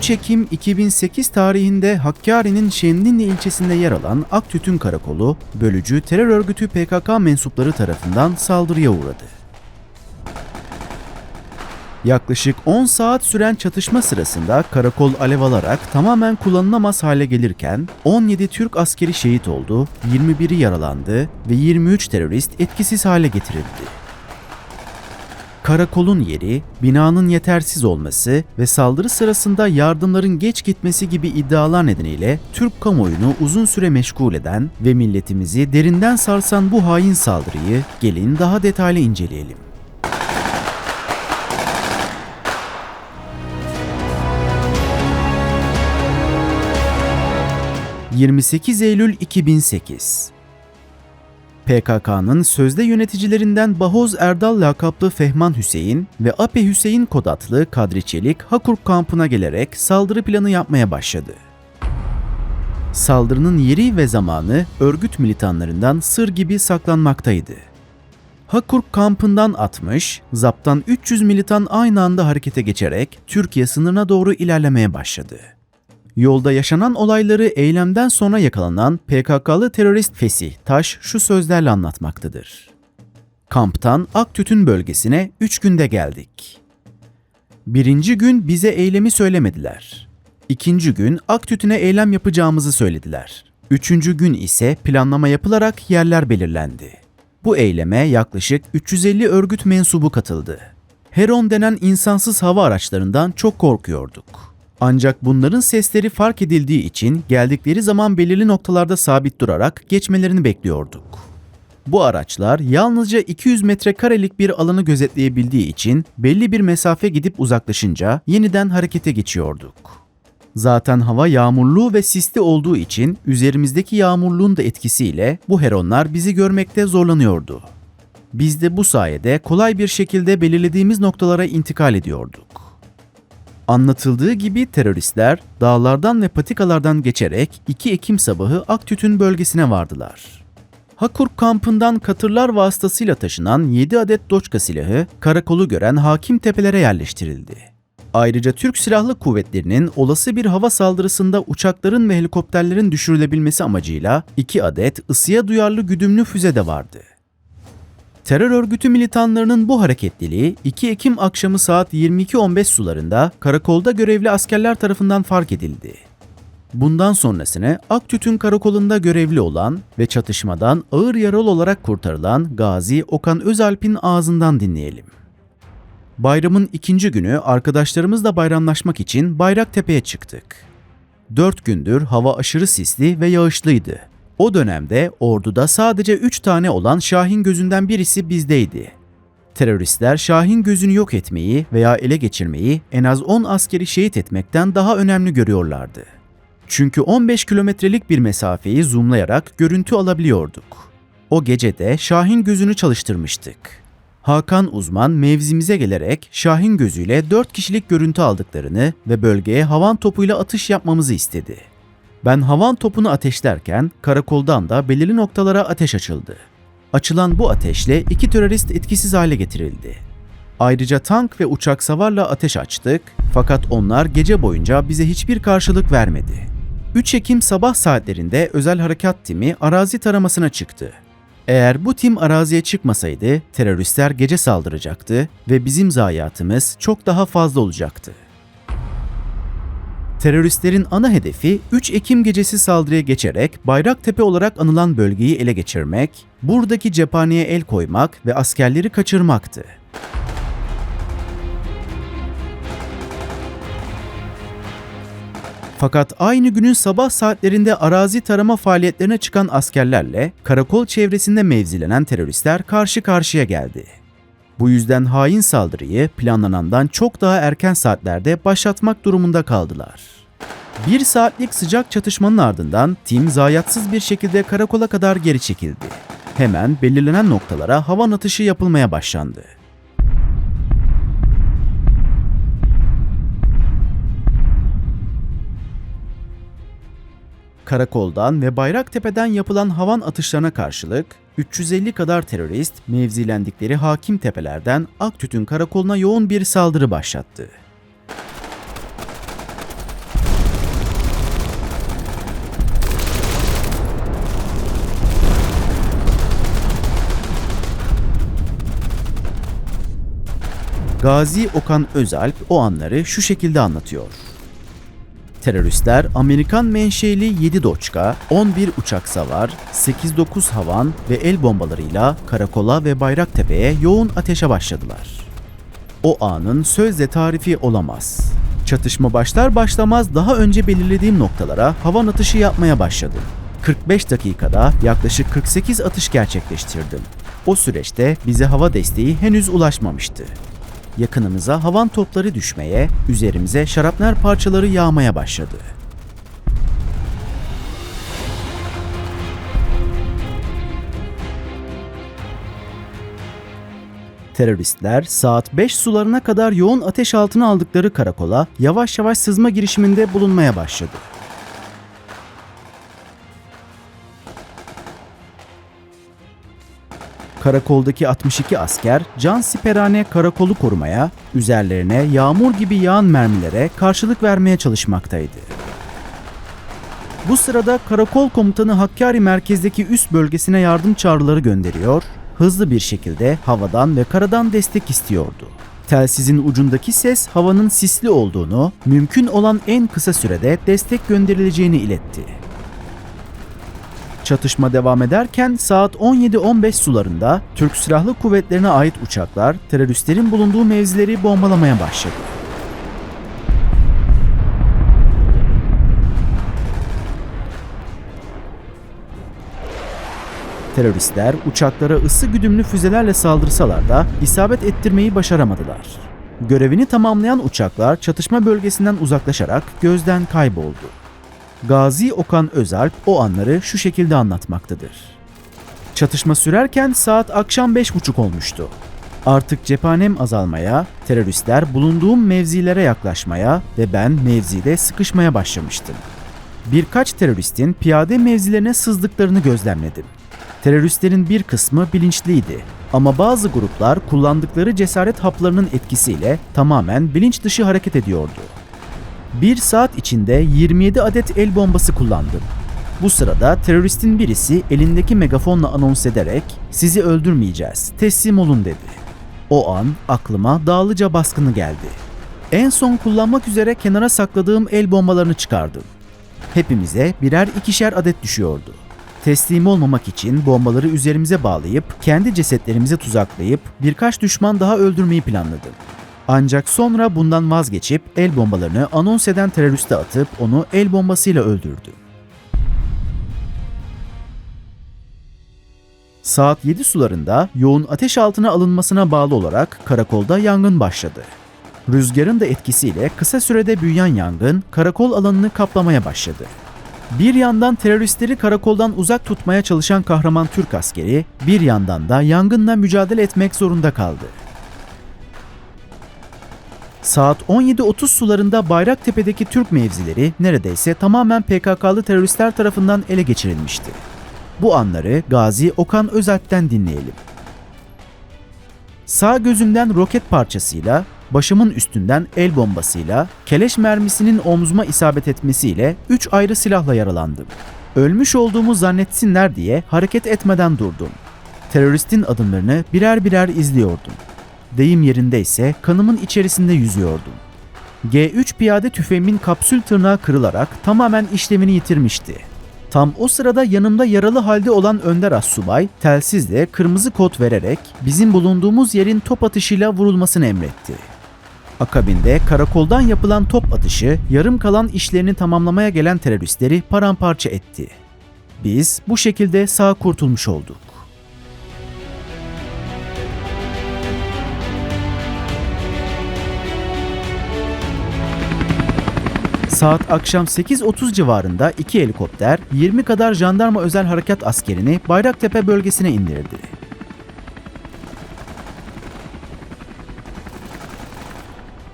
3 Ekim 2008 tarihinde Hakkari'nin Şenlinli ilçesinde yer alan Aktütün Karakolu, bölücü terör örgütü PKK mensupları tarafından saldırıya uğradı. Yaklaşık 10 saat süren çatışma sırasında karakol alev alarak tamamen kullanılamaz hale gelirken 17 Türk askeri şehit oldu, 21'i yaralandı ve 23 terörist etkisiz hale getirildi. Karakolun yeri, binanın yetersiz olması ve saldırı sırasında yardımların geç gitmesi gibi iddialar nedeniyle Türk kamuoyunu uzun süre meşgul eden ve milletimizi derinden sarsan bu hain saldırıyı gelin daha detaylı inceleyelim. 28 Eylül 2008 PKK'nın sözde yöneticilerinden Bahoz Erdal lakaplı Fehman Hüseyin ve Ape Hüseyin kod adlı Kadri Çelik Hakurk kampına gelerek saldırı planı yapmaya başladı. Saldırının yeri ve zamanı örgüt militanlarından sır gibi saklanmaktaydı. Hakurk kampından 60, zaptan 300 militan aynı anda harekete geçerek Türkiye sınırına doğru ilerlemeye başladı. Yolda yaşanan olayları eylemden sonra yakalanan PKK'lı terörist Fesih Taş şu sözlerle anlatmaktadır. Kamptan Aktütün bölgesine 3 günde geldik. Birinci gün bize eylemi söylemediler. İkinci gün Aktütün'e eylem yapacağımızı söylediler. Üçüncü gün ise planlama yapılarak yerler belirlendi. Bu eyleme yaklaşık 350 örgüt mensubu katıldı. Heron denen insansız hava araçlarından çok korkuyorduk. Ancak bunların sesleri fark edildiği için geldikleri zaman belirli noktalarda sabit durarak geçmelerini bekliyorduk. Bu araçlar yalnızca 200 metrekarelik bir alanı gözetleyebildiği için belli bir mesafe gidip uzaklaşınca yeniden harekete geçiyorduk. Zaten hava yağmurlu ve sisli olduğu için üzerimizdeki yağmurluğun da etkisiyle bu heronlar bizi görmekte zorlanıyordu. Biz de bu sayede kolay bir şekilde belirlediğimiz noktalara intikal ediyorduk. Anlatıldığı gibi teröristler dağlardan ve patikalardan geçerek 2 Ekim sabahı Aktütün bölgesine vardılar. Hakurk kampından katırlar vasıtasıyla taşınan 7 adet doçka silahı karakolu gören hakim tepelere yerleştirildi. Ayrıca Türk Silahlı Kuvvetleri'nin olası bir hava saldırısında uçakların ve helikopterlerin düşürülebilmesi amacıyla 2 adet ısıya duyarlı güdümlü füze de vardı. Terör örgütü militanlarının bu hareketliliği 2 Ekim akşamı saat 22.15 sularında karakolda görevli askerler tarafından fark edildi. Bundan sonrasını Aktütün karakolunda görevli olan ve çatışmadan ağır yaralı olarak kurtarılan Gazi Okan Özalp'in ağzından dinleyelim. Bayramın ikinci günü arkadaşlarımızla bayramlaşmak için Bayraktepe'ye çıktık. Dört gündür hava aşırı sisli ve yağışlıydı. O dönemde orduda sadece 3 tane olan Şahin gözünden birisi bizdeydi. Teröristler Şahin gözünü yok etmeyi veya ele geçirmeyi en az 10 askeri şehit etmekten daha önemli görüyorlardı. Çünkü 15 kilometrelik bir mesafeyi zoomlayarak görüntü alabiliyorduk. O gece de Şahin gözünü çalıştırmıştık. Hakan uzman mevzimize gelerek Şahin gözüyle 4 kişilik görüntü aldıklarını ve bölgeye havan topuyla atış yapmamızı istedi. Ben havan topunu ateşlerken karakoldan da belirli noktalara ateş açıldı. Açılan bu ateşle iki terörist etkisiz hale getirildi. Ayrıca tank ve uçak savarla ateş açtık fakat onlar gece boyunca bize hiçbir karşılık vermedi. 3 Ekim sabah saatlerinde özel harekat timi arazi taramasına çıktı. Eğer bu tim araziye çıkmasaydı teröristler gece saldıracaktı ve bizim zayiatımız çok daha fazla olacaktı. Teröristlerin ana hedefi 3 Ekim gecesi saldırıya geçerek Bayraktepe olarak anılan bölgeyi ele geçirmek, buradaki cephaneye el koymak ve askerleri kaçırmaktı. Fakat aynı günün sabah saatlerinde arazi tarama faaliyetlerine çıkan askerlerle karakol çevresinde mevzilenen teröristler karşı karşıya geldi. Bu yüzden hain saldırıyı planlanandan çok daha erken saatlerde başlatmak durumunda kaldılar. Bir saatlik sıcak çatışmanın ardından tim zayiatsız bir şekilde karakola kadar geri çekildi. Hemen belirlenen noktalara havan atışı yapılmaya başlandı. Karakoldan ve Bayraktepe'den yapılan havan atışlarına karşılık 350 kadar terörist mevzilendikleri hakim tepelerden Aktütün karakoluna yoğun bir saldırı başlattı. Gazi Okan Özalp o anları şu şekilde anlatıyor. Teröristler Amerikan menşeli 7 Doçka, 11 uçak savar, 8-9 havan ve el bombalarıyla karakola ve Bayraktepe'ye yoğun ateşe başladılar. O anın sözle tarifi olamaz. Çatışma başlar başlamaz daha önce belirlediğim noktalara havan atışı yapmaya başladım. 45 dakikada yaklaşık 48 atış gerçekleştirdim. O süreçte bize hava desteği henüz ulaşmamıştı. Yakınımıza havan topları düşmeye, üzerimize şarapnel parçaları yağmaya başladı. Teröristler saat 5 sularına kadar yoğun ateş altına aldıkları karakola yavaş yavaş sızma girişiminde bulunmaya başladı. Karakoldaki 62 asker can siperhane karakolu korumaya, üzerlerine yağmur gibi yağan mermilere karşılık vermeye çalışmaktaydı. Bu sırada karakol komutanı Hakkari merkezdeki üst bölgesine yardım çağrıları gönderiyor, hızlı bir şekilde havadan ve karadan destek istiyordu. Telsizin ucundaki ses havanın sisli olduğunu, mümkün olan en kısa sürede destek gönderileceğini iletti. Çatışma devam ederken saat 17-15 sularında Türk Silahlı Kuvvetlerine ait uçaklar teröristlerin bulunduğu mevzileri bombalamaya başladı. Teröristler uçaklara ısı güdümlü füzelerle saldırsalar da isabet ettirmeyi başaramadılar. Görevini tamamlayan uçaklar çatışma bölgesinden uzaklaşarak gözden kayboldu. Gazi Okan Özalp o anları şu şekilde anlatmaktadır. Çatışma sürerken saat akşam 5.30 olmuştu. Artık cephanem azalmaya, teröristler bulunduğum mevzilere yaklaşmaya ve ben mevzide sıkışmaya başlamıştım. Birkaç teröristin piyade mevzilerine sızdıklarını gözlemledim. Teröristlerin bir kısmı bilinçliydi ama bazı gruplar kullandıkları cesaret haplarının etkisiyle tamamen bilinç dışı hareket ediyordu. Bir saat içinde 27 adet el bombası kullandım. Bu sırada teröristin birisi elindeki megafonla anons ederek sizi öldürmeyeceğiz, teslim olun dedi. O an aklıma dağlıca baskını geldi. En son kullanmak üzere kenara sakladığım el bombalarını çıkardım. Hepimize birer ikişer adet düşüyordu. Teslim olmamak için bombaları üzerimize bağlayıp kendi cesetlerimize tuzaklayıp birkaç düşman daha öldürmeyi planladım. Ancak sonra bundan vazgeçip el bombalarını anons eden teröriste atıp onu el bombasıyla öldürdü. Saat 7 sularında yoğun ateş altına alınmasına bağlı olarak karakolda yangın başladı. Rüzgarın da etkisiyle kısa sürede büyüyen yangın karakol alanını kaplamaya başladı. Bir yandan teröristleri karakoldan uzak tutmaya çalışan kahraman Türk askeri, bir yandan da yangınla mücadele etmek zorunda kaldı. Saat 17.30 sularında Bayraktepe'deki Türk mevzileri neredeyse tamamen PKK'lı teröristler tarafından ele geçirilmişti. Bu anları Gazi Okan Özalp'ten dinleyelim. Sağ gözümden roket parçasıyla, başımın üstünden el bombasıyla, keleş mermisinin omzuma isabet etmesiyle 3 ayrı silahla yaralandım. Ölmüş olduğumu zannetsinler diye hareket etmeden durdum. Teröristin adımlarını birer birer izliyordum. Deyim yerinde ise kanımın içerisinde yüzüyordum. G3 piyade tüfeğimin kapsül tırnağı kırılarak tamamen işlevini yitirmişti. Tam o sırada yanımda yaralı halde olan Önder Assubay telsizle kırmızı kod vererek bizim bulunduğumuz yerin top atışıyla vurulmasını emretti. Akabinde karakoldan yapılan top atışı yarım kalan işlerini tamamlamaya gelen teröristleri paramparça etti. Biz bu şekilde sağ kurtulmuş olduk. Saat akşam 8.30 civarında iki helikopter 20 kadar jandarma özel harekat askerini Bayraktepe bölgesine indirdi.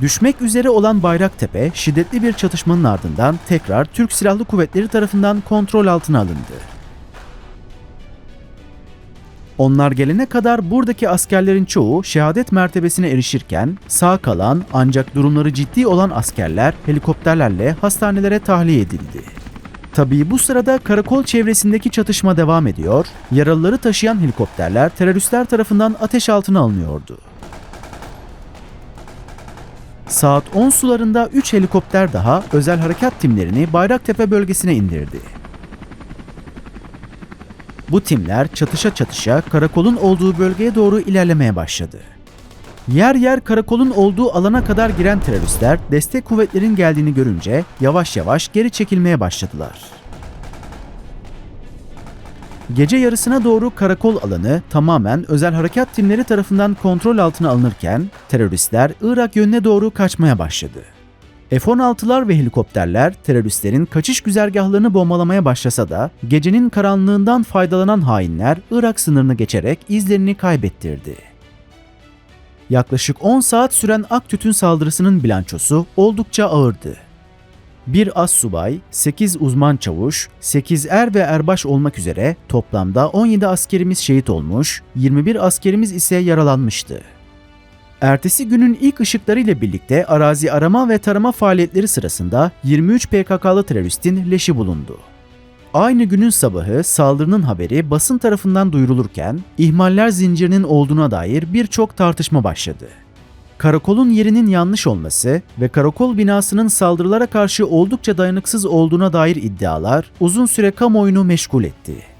Düşmek üzere olan Bayraktepe şiddetli bir çatışmanın ardından tekrar Türk Silahlı Kuvvetleri tarafından kontrol altına alındı. Onlar gelene kadar buradaki askerlerin çoğu şehadet mertebesine erişirken sağ kalan ancak durumları ciddi olan askerler helikopterlerle hastanelere tahliye edildi. Tabii bu sırada karakol çevresindeki çatışma devam ediyor, yaralıları taşıyan helikopterler teröristler tarafından ateş altına alınıyordu. Saat 10 sularında 3 helikopter daha özel harekat timlerini Bayraktepe bölgesine indirdi. Bu timler çatışa çatışa karakolun olduğu bölgeye doğru ilerlemeye başladı. Yer yer karakolun olduğu alana kadar giren teröristler destek kuvvetlerin geldiğini görünce yavaş yavaş geri çekilmeye başladılar. Gece yarısına doğru karakol alanı tamamen özel harekat timleri tarafından kontrol altına alınırken teröristler Irak yönüne doğru kaçmaya başladı. F-16'lar ve helikopterler teröristlerin kaçış güzergahlarını bombalamaya başlasa da gecenin karanlığından faydalanan hainler Irak sınırını geçerek izlerini kaybettirdi. Yaklaşık 10 saat süren Aktüt'ün saldırısının bilançosu oldukça ağırdı. Bir as subay, 8 uzman çavuş, 8 er ve erbaş olmak üzere toplamda 17 askerimiz şehit olmuş, 21 askerimiz ise yaralanmıştı. Ertesi günün ilk ışıklarıyla birlikte arazi arama ve tarama faaliyetleri sırasında 23 PKK'lı teröristin leşi bulundu. Aynı günün sabahı saldırının haberi basın tarafından duyurulurken ihmaller zincirinin olduğuna dair birçok tartışma başladı. Karakolun yerinin yanlış olması ve karakol binasının saldırılara karşı oldukça dayanıksız olduğuna dair iddialar uzun süre kamuoyunu meşgul etti.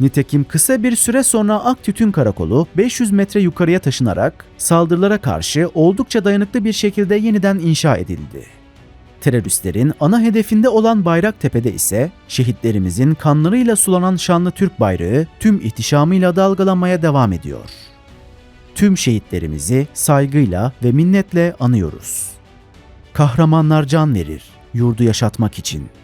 Nitekim kısa bir süre sonra Aktütün Karakolu 500 metre yukarıya taşınarak saldırılara karşı oldukça dayanıklı bir şekilde yeniden inşa edildi. Teröristlerin ana hedefinde olan Bayraktepe'de ise şehitlerimizin kanlarıyla sulanan şanlı Türk bayrağı tüm ihtişamıyla dalgalanmaya devam ediyor. Tüm şehitlerimizi saygıyla ve minnetle anıyoruz. Kahramanlar can verir yurdu yaşatmak için.''